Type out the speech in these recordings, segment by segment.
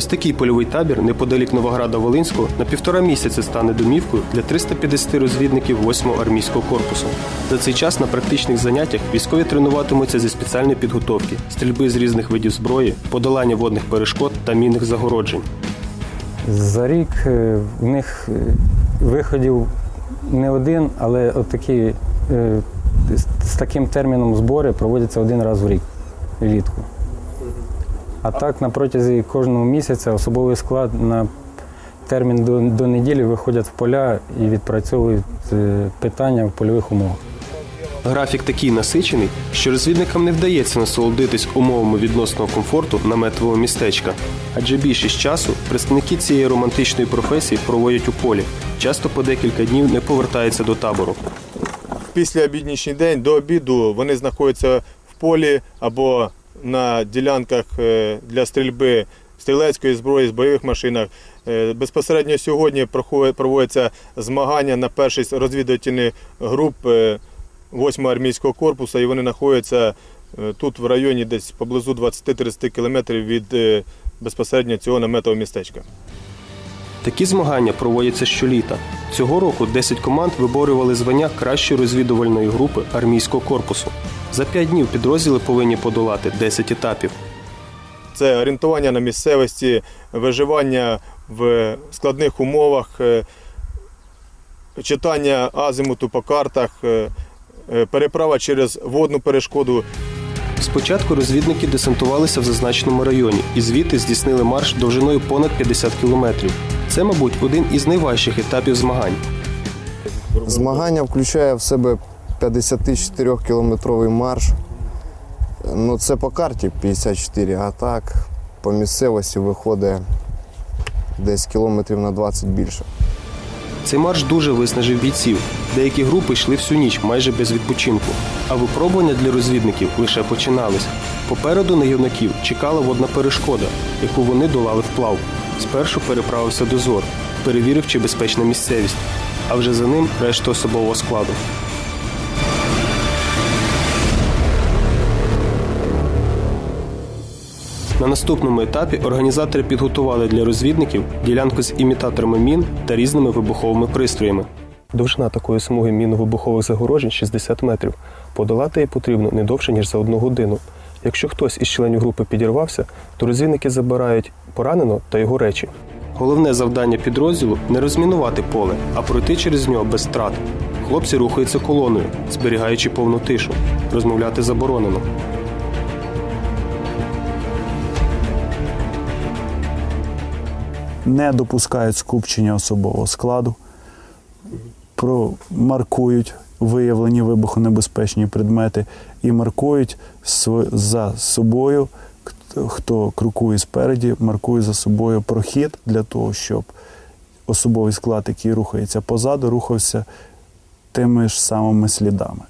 Ось такий польовий табір неподалік Новограда Волинського на півтора місяця стане домівкою для 350 розвідників 8-го армійського корпусу. За цей час на практичних заняттях військові тренуватимуться зі спеціальної підготовки, стрільби з різних видів зброї, подолання водних перешкод та мінних загороджень. За рік е, в них е, виходів не один, але такі, е, з таким терміном збори проводяться один раз в рік влітку. А так на протязі кожного місяця особовий склад на термін до, до неділі виходять в поля і відпрацьовують е, питання в польових умовах. Графік такий насичений, що розвідникам не вдається насолодитись умовами відносного комфорту наметового містечка. Адже більшість часу представники цієї романтичної професії проводять у полі, часто по декілька днів не повертаються до табору. після обіднішній день до обіду вони знаходяться в полі або на ділянках е, для стрільби стрілецької зброї з бойових машинах. Е, Безпосередньо сьогодні проводяться змагання на першість розвідувальних груп 8 армійського корпусу, і вони знаходяться е, тут в районі десь поблизу 20-30 кілометрів від е, безпосередньо цього наметового містечка. Такі змагання проводяться щоліта. Цього року 10 команд виборювали звання кращої розвідувальної групи армійського корпусу. За 5 днів підрозділи повинні подолати 10 етапів. Це орієнтування на місцевості, виживання в складних умовах, е, читання азимуту по картах, е, е, переправа через водну перешкоду. Спочатку розвідники десантувалися в зазначеному районі і звідти здійснили марш довжиною понад 50 кілометрів. Це, мабуть, один із найважчих етапів змагань. Змагання включає в себе 54-кілометровий марш. Ну, це по карті 54, а так по місцевості виходить десь кілометрів на 20 більше. Цей марш дуже виснажив бійців. Деякі групи йшли всю ніч майже без відпочинку. А випробування для розвідників лише починались. Попереду на юнаків чекала водна перешкода, яку вони долали вплав. Спершу переправився дозор, перевірив, чи безпечна місцевість, а вже за ним решта особового складу. На наступному етапі організатори підготували для розвідників ділянку з імітаторами мін та різними вибуховими пристроями. Довжина такої смуги мінно-вибухових загорожень 60 метрів. Подолати її потрібно не довше, ніж за одну годину. Якщо хтось із членів групи підірвався, то розвідники забирають пораненого та його речі. Головне завдання підрозділу не розмінувати поле, а пройти через нього без втрат. Хлопці рухаються колоною, зберігаючи повну тишу. Розмовляти заборонено. Не допускають скупчення особового складу, маркують виявлені вибухонебезпечні предмети і маркують за собою, хто крокує спереді, маркує за собою прохід для того, щоб особовий склад, який рухається позаду, рухався тими ж самими слідами.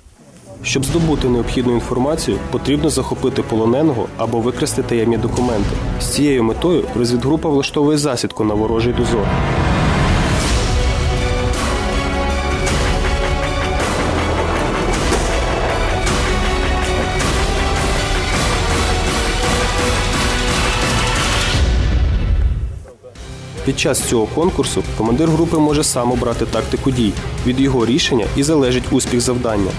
Щоб здобути необхідну інформацію, потрібно захопити полоненого або викрасти таємні документи. З цією метою розвідгрупа влаштовує засідку на ворожий дозор. Під час цього конкурсу командир групи може сам обрати тактику дій. Від його рішення і залежить успіх завдання.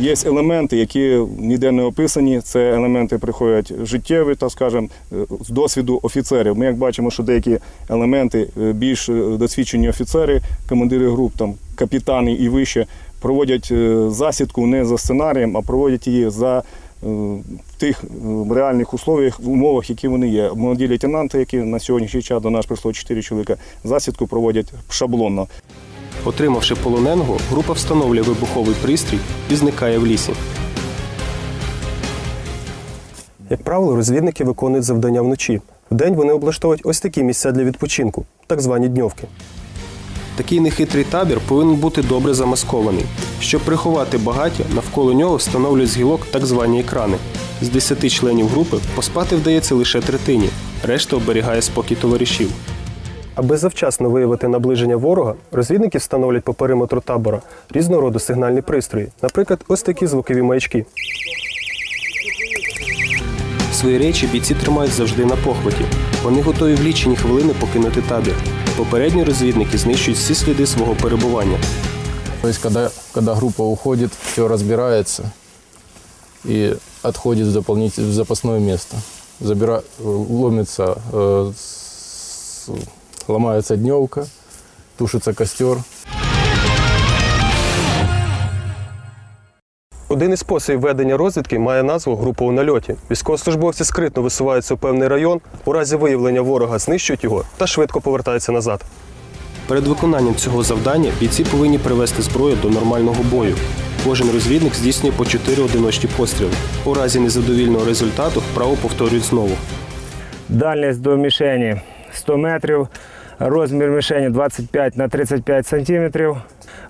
Є елементи, які ніде не описані. Це елементи приходять життєві, так скажемо, е, з досвіду офіцерів. Ми як бачимо, що деякі елементи е, більш е, досвідчені офіцери, командири груп, там капітани і вище, проводять засідку не за сценарієм, а проводять її за в тих реальних условиях, в умовах, які вони є. Молоді лейтенанти, які на сьогоднішній час до нас прийшло 4 чоловіка, засідку проводять шаблонно. Отримавши полоненого, група встановлює вибуховий пристрій і зникає в лісі. Як правило, розвідники виконують завдання вночі. Вдень вони облаштовують ось такі місця для відпочинку, так звані дньовки. Такий нехитрий табір повинен бути добре замаскований. Щоб приховати багаття, навколо нього встановлюють з гілок так звані екрани. З 10 членів групи поспати вдається лише третині, решта оберігає спокій товаришів. Аби завчасно виявити наближення ворога, розвідники встановлять по периметру табора різного роду сигнальні пристрої, наприклад, ось такі звукові маячки. Свої речі бійці тримають завжди на похваті. Вони готові в лічені хвилини покинути табір. Попередні розвідники знищують всі сліди свого перебування. То есть, когда, когда группа уходит, все разбирается и отходит в, дополнитель, в запасное место. Забира, ломится, э, с- ломается дневка, тушится костер. Один із способів ведення розвідки має назву група у нальоті. Військовослужбовці скритно висуваються у певний район, у разі виявлення ворога знищують його та швидко повертаються назад. Перед виконанням цього завдання бійці повинні привести зброю до нормального бою. Кожен розвідник здійснює по 4 одиночні постріли. У разі незадовільного результату вправо повторюють знову. Дальність до мішені 100 метрів, розмір мішені 25 на 35 сантиметрів.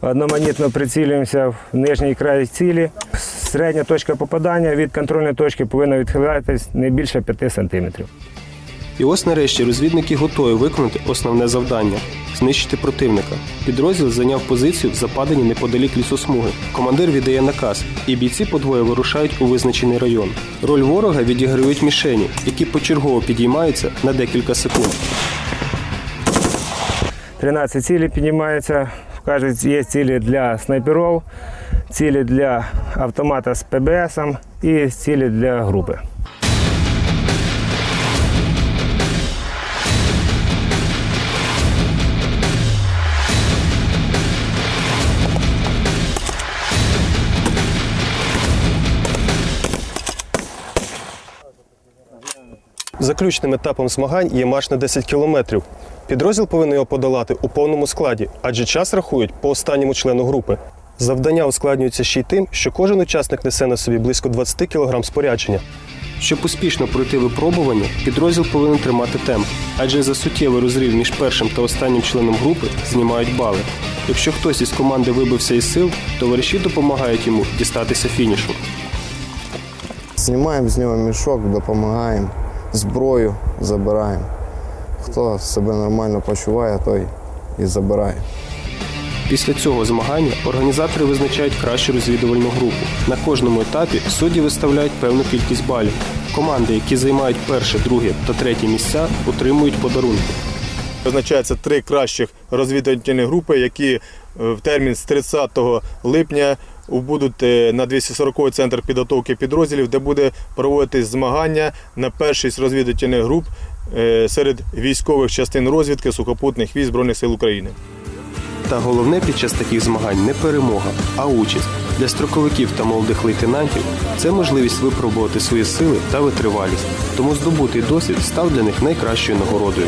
Одноманітно прицілюємося в нижній край цілі. Середня точка попадання від контрольної точки повинна відхилятись не більше 5 сантиметрів. І ось нарешті розвідники готові виконати основне завдання знищити противника. Підрозділ зайняв позицію в западині неподалік лісосмуги. Командир віддає наказ, і бійці подвоє вирушають у визначений район. Роль ворога відіграють мішені, які почергово підіймаються на декілька секунд. 13 цілі піднімаються. Кажуть, є цілі для снайперів, цілі для автомата з ПБС і цілі для групи. Заключним етапом змагань є марш на 10 кілометрів. Підрозділ повинен його подолати у повному складі, адже час рахують по останньому члену групи. Завдання ускладнюється ще й тим, що кожен учасник несе на собі близько 20 кг спорядження. Щоб успішно пройти випробування, підрозділ повинен тримати темп, адже за суттєвий розрив між першим та останнім членом групи знімають бали. Якщо хтось із команди вибився із сил, товариші допомагають йому дістатися фінішу. Знімаємо з нього мішок, допомагаємо, зброю забираємо. Хто себе нормально почуває, той і забирає. Після цього змагання організатори визначають кращу розвідувальну групу. На кожному етапі судді виставляють певну кількість балів. Команди, які займають перше, друге та третє місця, отримують подарунки. Визначаються три кращих розвідувальні групи, які е, в термін з 30 липня будуть е, на 240 центр підготовки підрозділів, де буде проводитись змагання на першість розвідувальних груп е, серед військових частин розвідки сухопутних військ Збройних сил України. Та головне під час таких змагань не перемога, а участь. Для строковиків та молодих лейтенантів це можливість випробувати свої сили та витривалість. Тому здобутий досвід став для них найкращою нагородою.